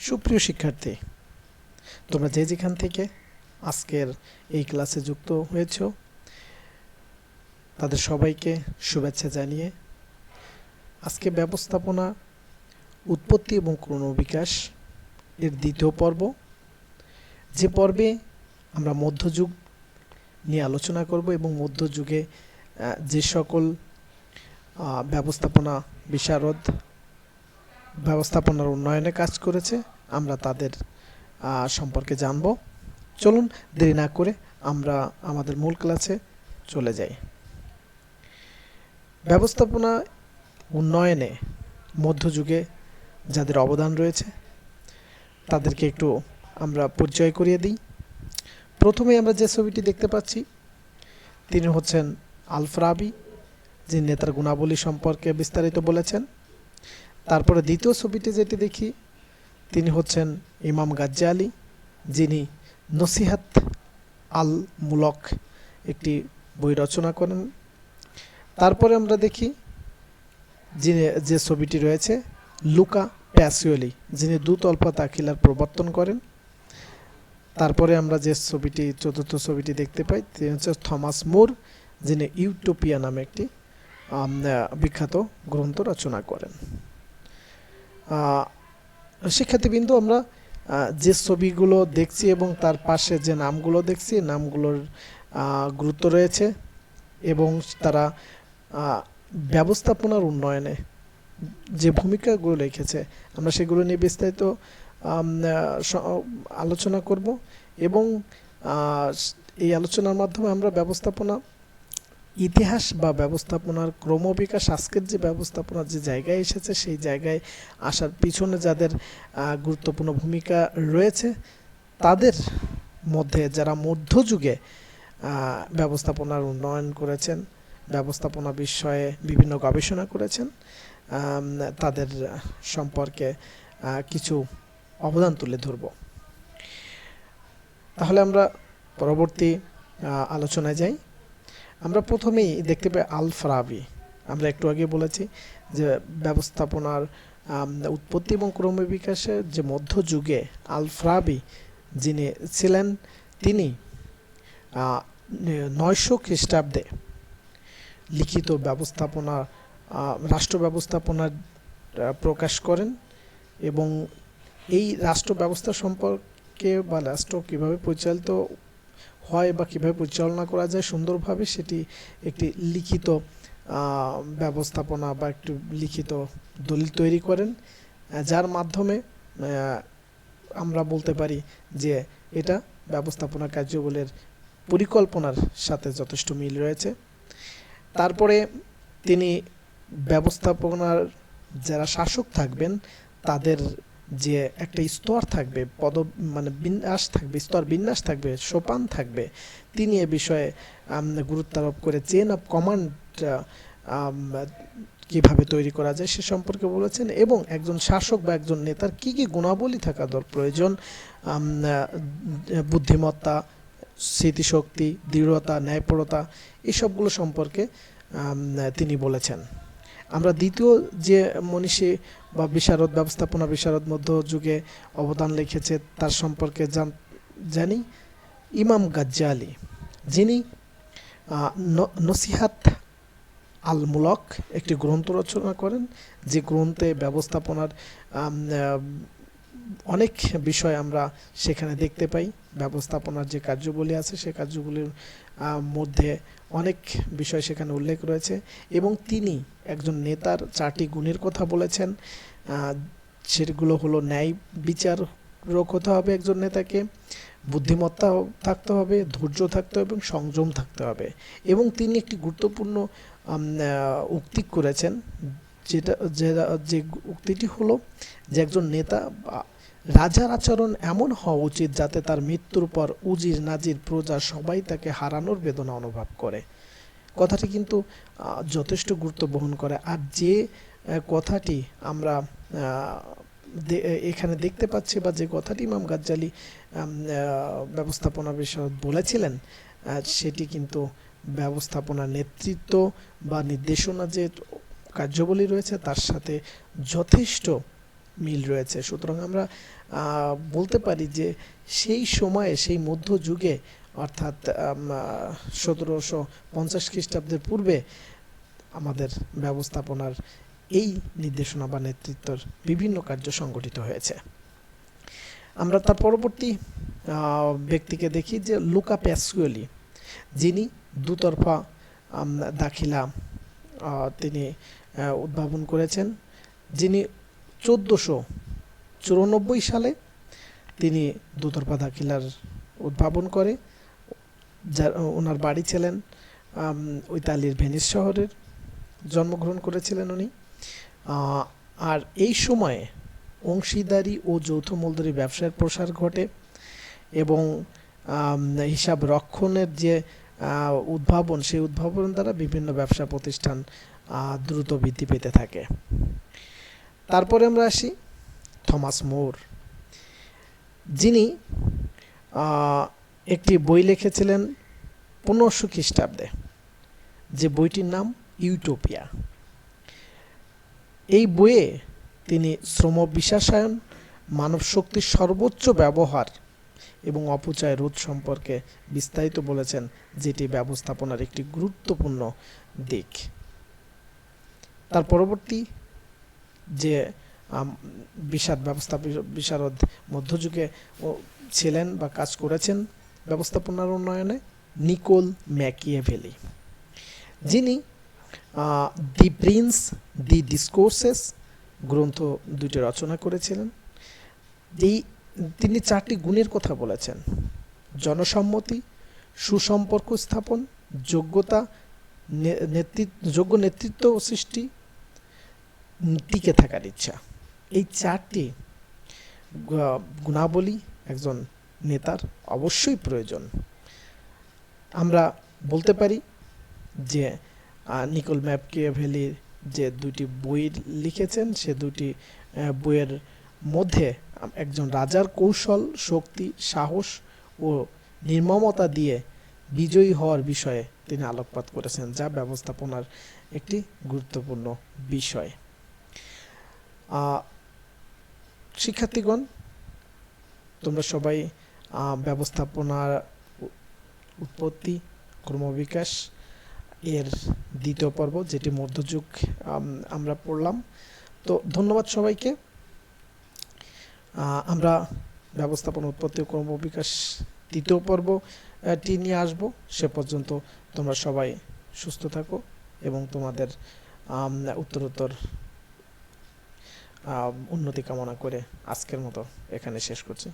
সুপ্রিয় শিক্ষার্থী, তোমরা যে যেখান থেকে আজকের এই ক্লাসে যুক্ত হয়েছ, তাদের সবাইকে শুভেচ্ছা জানিয়ে আজকে ব্যবস্থাপনা, উৎপত্তি এবং ক্রমবিকাশ এর দ্বিতীয় পর্ব। যে পর্বে আমরা মধ্যযুগ নিয়ে আলোচনা করব এবং মধ্যযুগে যে সকল ব্যবস্থাপনা বিশারদ ব্যবস্থাপনার উন্নয়নে কাজ করেছে, আমরা তাদের সম্পর্কে জানব। চলুন দেরি না করে আমরা আমাদের মূল ক্লাসে চলে যাই। ব্যবস্থাপনা উন্নয়নে মধ্যযুগে যাদের অবদান রয়েছে, তাদেরকে একটু আমরা পরিচয় করিয়ে দিই। প্রথমে আমরা যে ছবিটি দেখতে পাচ্ছি, তিনি হচ্ছেন আলফরাবি যিনি নেতার গুণাবলী সম্পর্কে বিস্তারিত বলেছেন। তারপরে দ্বিতীয় ছবিটি যেটি দেখি, তিনি হচ্ছেন ইমাম গাজ্জালি, যিনি নসিহাত আল মুলক একটি বই রচনা করেন। তারপরে আমরা দেখি যিনি যে ছবিটি রয়েছে, লুকা প্যাসিওলি, যিনি দুতল্পা তাকিলার প্রবর্তন করেন। তারপরে আমরা যে ছবিটি, চতুর্থ ছবিটি দেখতে পাই, তিনি হচ্ছে থমাস মুর, যিনি ইউটোপিয়া নামে একটি বিখ্যাত গ্রন্থ রচনা করেন। শিক্ষার্থীবৃন্দ, আমরা যে ছবিগুলো দেখছি এবং তার পাশে যে নামগুলো দেখছি, নামগুলোর গুরুত্ব রয়েছে এবং তারা ব্যবস্থাপনার উন্নয়নে যে ভূমিকাগুলো রেখেছে, আমরা সেগুলো নিয়ে বিস্তারিত আলোচনা করব এবং এই আলোচনার মাধ্যমে আমরা ব্যবস্থাপনা ইতিহাস বা ব্যবস্থাপনার ক্রমবিকাশ, আজকের যে ব্যবস্থাপনার যে জায়গায় এসেছে, সেই জায়গায় আসার পিছনে যাদের গুরুত্বপূর্ণ ভূমিকা রয়েছে, তাদের মধ্যে যারা মধ্যযুগে ব্যবস্থাপনার উন্নয়ন করেছেন, ব্যবস্থাপনা বিষয়ে বিভিন্ন গবেষণা করেছেন তাদের সম্পর্কে কিছু অবদান তুলে ধরব। তাহলে আমরা পরবর্তী আলোচনায় যাই। আমরা প্রথমেই দেখতে পাই আল ফারাবি আমরা একটু আগে বলেছি যে ব্যবস্থাপনার উৎপত্তি এবং ক্রমবিকাশের যে মধ্যযুগে আল ফারাবি যিনি ছিলেন তিনি নয়শো খ্রিস্টাব্দে লিখিত ব্যবস্থাপনা রাষ্ট্র ব্যবস্থাপনার আহ, প্রকাশ করেন এবং এই রাষ্ট্র ব্যবস্থা সম্পর্কে বা রাষ্ট্র কীভাবে পরিচালিত হয় বা কীভাবে পরিচালনা করা যায় সুন্দরভাবে সেটি একটি লিখিত ব্যবস্থাপনা বা একটু লিখিত দলিল তৈরি করেন যার মাধ্যমে আমরা বলতে পারি যে এটা ব্যবস্থাপনা কার্যবলের পরিকল্পনার সাথে যথেষ্ট মিল রয়েছে। তারপরে তিনি ব্যবস্থাপনার যারা শাসক থাকবেন, তাদের যে একটা স্তর থাকবে, পদ মানে বিন্যাস থাকবে, স্তর বিন্যাস থাকবে, সোপান থাকবে। তিনি এ বিষয়ে গুরুত্ব আরোপ করে চেন অফ কমান্ড কীভাবে তৈরি করা যায় সে সম্পর্কে বলেছেন এবং একজন শাসক বা একজন নেতার কি কি গুণাবলী থাকা দর, প্রয়োজন? বুদ্ধিমত্তা, স্মৃতিশক্তি, দৃঢ়তা, ন্যায়পরতা, এসবগুলো সম্পর্কে তিনি বলেছেন। আমরা দ্বিতীয় যে মনীষী বা বিশারদ, ব্যবস্থাপনা বিশারদ মধ্যযুগে অবদান লিখেছে, তার সম্পর্কে জান- জানি ইমাম গাজ্জালি। যিনি নসিহাত আল মুলক একটি গ্রন্থ রচনা করেন, যে গ্রন্থে ব্যবস্থাপনার অনেক বিষয় আমরা সেখানে দেখতে পাই। ব্যবস্থাপনার যে কার্যবলী আছে, সে কার্যগুলির মধ্যে অনেক বিষয় সেখানে উল্লেখ রয়েছে এবং তিনি একজন নেতার চারটি গুণের কথা বলেছেন। সেগুলো হলো ন্যায় বিচারক হতে হবে একজন নেতাকে, বুদ্ধিমত্তা থাকতে হবে, ধৈর্য থাকতে হবে এবং সংযম থাকতে হবে। এবং তিনি একটি গুরুত্বপূর্ণ উক্তি করেছেন। যেটা, যে উক্তিটি হলো যে একজন নেতা রাজার আচরণ এমন হওয়া উচিত যাতে তার মৃত্যুর পর উজির নাজির প্রজা সবাই তাকে হারানোর বেদনা অনুভব করে। কথাটি কিন্তু যথেষ্ট গুরুত্ব বহন করে। আর যে কথাটি আমরা এখানে দেখতে পাচ্ছি বা যে কথাটি ইমাম গাজ্জালি ব্যবস্থাপনা বিষয় বলেছিলেন সেটি কিন্তু ব্যবস্থাপনা নেতৃত্ব বা নির্দেশনা যে কার্যাবলী রয়েছে তার সাথে যথেষ্ট মিল রয়েছে। সুতরাং আমরা বলতে পারি যে সেই সময়ে, সেই মধ্যযুগে, অর্থাৎ সতেরোশো পঞ্চাশ খ্রিস্টাব্দের পূর্বে আমাদের ব্যবস্থাপনার এই নির্দেশনা বা নেতৃত্বর বিভিন্ন কার্য সংগঠিত হয়েছে। আমরা তার পরবর্তী ব্যক্তিকে দেখি যে লুকা প্যাসুয়েলি যিনি দুতরফা দাখিলা তিনি উদ্ভাবন করেছেন, যিনি চোদ্দোশো চুরানব্বই সালে তিনি দুতরফা দাখিলার উদ্ভাবন করে, যার, ওনার বাড়ি ছিলেন ইতালির ভেনিস শহরের, জন্মগ্রহণ করেছিলেন উনি। আর এই সময়ে অংশীদারি ও যৌথ মূলধনী ব্যবসার প্রসার ঘটে এবং হিসাব রক্ষণের যে উদ্ভাবন, সেই উদ্ভাবন দ্বারা বিভিন্ন ব্যবসা প্রতিষ্ঠান দ্রুত বৃদ্ধি পেতে থাকে। তারপরে আমরা আসি থমাস মোর। যিনি একটি বই লিখেছিলেন পনেরোশো খ্রিস্টাব্দে, যে বইটির নাম ইউটোপিয়া। এই বইয়ে তিনি শ্রম বিশ্বাসায়ন, মানব শক্তির সর্বোচ্চ ব্যবহার এবং অপচয় রোধ সম্পর্কে বিস্তারিত বলেছেন, যেটি ব্যবস্থাপনার একটি গুরুত্বপূর্ণ দিক। তার পরবর্তী যে বিষাদ ব্যবস্থা বিশারদ মধ্যযুগে ছিলেন বা কাজ করেছেন ব্যবস্থাপনার উন্নয়নে নিকোল ম্যাকিয়েভেলি। যিনি দি প্রিন্স, দি ডিসকোর্সেস গ্রন্থ দুটি রচনা করেছিলেন। এই, তিনি চারটি গুণের কথা বলেছেন। জনসম্মতি, সুসম্পর্ক স্থাপন, যোগ্যতা নেতৃত্ব যোগ্য নেতৃত্ব সৃষ্টি টিকে থাকার ইচ্ছা। এই চারটি গুণাবলী একজন নেতার অবশ্যই প্রয়োজন। আমরা বলতে পারি যে নিকোল ম্যাপকিয়াভেলির যে দুটি বই লিখেছেন, সে দুটি বইয়ের মধ্যে একজন রাজার কৌশল, শক্তি, সাহস ও নির্মমতা দিয়ে বিজয়ী হওয়ার বিষয়ে তিনি আলোকপাত করেছেন, যা ব্যবস্থাপনার একটি গুরুত্বপূর্ণ বিষয়। শিক্ষার্থীগণ, তোমরা সবাই ব্যবস্থাপনার উৎপত্তি, ক্রমবিকাশ এর দ্বিতীয় পর্ব, যেটি মধ্যযুগ আমরা পড়লাম। তো ধন্যবাদ সবাইকে। আমরা ব্যবস্থাপনা উৎপত্তি ক্রমবিকাশ দ্বিতীয় পর্ব টি নিয়ে আসব। সে পর্যন্ত তোমরা সবাই সুস্থ থাকো এবং তোমাদের উত্তরোত্তর উন্নতি কামনা করে আজকের মতো এখানে শেষ করছি।